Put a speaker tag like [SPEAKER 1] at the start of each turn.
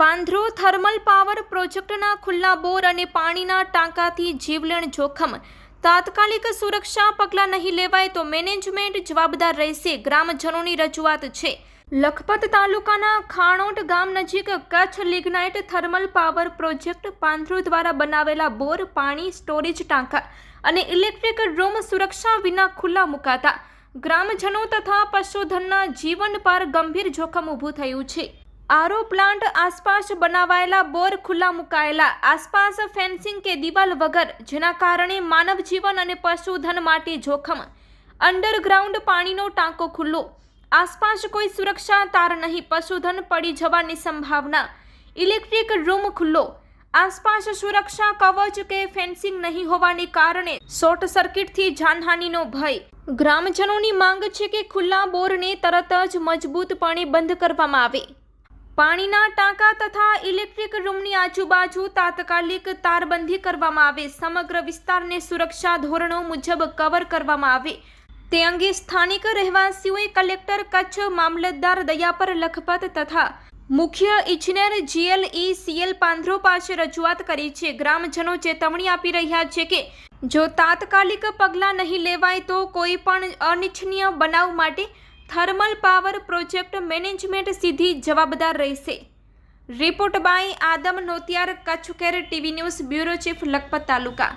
[SPEAKER 1] પાંધરો thermal power પ્રોજેક્ટના ખુલ્લા બોર અને પાણીના ટાંકાથી જીવલેણ જોખમ. તાત્કાલિક સુરક્ષા પગલાં નહીં લેવાય તો મેનેજમેન્ટ જવાબદાર રહેશે ગ્રામજનોની રજૂઆત છે. લખપત તાલુકાના ખાણોટ ગામ નજીક Kutch lignite thermal power project Pandhro દ્વારા બનાવેલા બોર, પાણી, સ્ટોરેજ ટાંકા અને ઇલેક્ટ્રિક રૂમ સુરક્ષા વિના ખુલ્લા મુકાતા. ગ્રામજનો તથા પશુધનના જીવન પર ગંભીર જોખમ ઊભું થયું છે. આરો પ્લાન્ટ આસપાસ બનાવાયેલા બોર ખુલ્લા મુકાયેલા, આસપાસ ફેન્સિંગ કે દિવાલ વગર, જેના કારણે માનવ જીવન અને પશુધન માટે જોખમ. અંડરગ્રાઉન્ડ પાણીનો ટાંકો ખુલ્લો. આસપાસ કોઈ સુરક્ષા તાર નહીં, પશુધન પડી જવાની સંભાવના. ઇલેક્ટ્રિક રૂમ ખુલ્લો. આસપાસ સુરક્ષા કવચ કે ફેન્સિંગ નહીં હોવાને કારણે શોર્ટ સર્કિટથી જાનહાનિનો ભય. ગ્રામજનોની માંગ છે કે ખુલ્લા બોરને તરત જ મજબૂતપણે બંધ કરવામાં આવે. પાણીના ટાંકા તથા ઇલેક્ટ્રિક રૂમની આજુબાજુ તાત્કાલિક તારબંધી કરવામાં આવે. સમગ્ર વિસ્તારને સુરક્ષા ધોરણો મુજબ કવર કરવામાં આવે. તે અંગે સ્થાનિક રહેવાસીઓએ કલેક્ટર કચ્છ મામલતદાર દયાપર લખપત તથા મુખ્ય ઇજનેર જીએલઈ સીએલ પાંધરો પાસે રજૂઆત કરી છે. ગ્રામજનો ચેતવણી આપી રહ્યા છે કે, જો તાત્કાલિક પગલાં નહીં લેવાય તો કોઈ પણ અનિચ્છનીય બનાવ માટે થર્મલ પાવર પ્રોજેક્ટ મેનેજમેન્ટ સીધી જવાબદાર રહેશે. Report by Adam Notiyar Kutch care TV news bureau chief Lakhpat taluka.